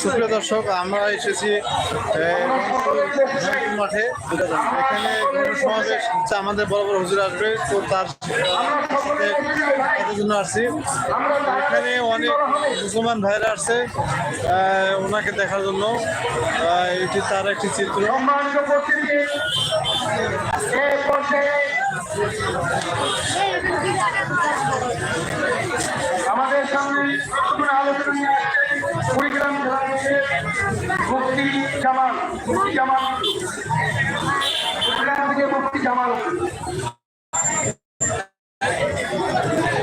সুপ্রিয় দর্শক আমরা এসেছি মাঠে। এখানে সমাবেশ আমাদের বড় বড় হুজুর আসবে তো তার জন্য আসছি। এখানে অনেক মুসলমান ভাইরা আসছে ওনাকে দেখার জন্য। এটি তার একটি চিত্র। আমাদের সামনে আলোচনা কুড়িগ্রাম মুফতি জামাল মুফতি জামাল। কুড়িগ্রাম থেকে মুফতি জামাল।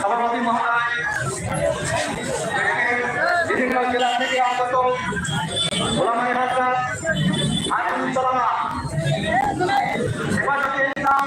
সভাপতি মহোদয় বিভিন্ন জেলা থেকে আগত গোলামের হাসান আইনুল সালামা হেফাজতে ইসলাম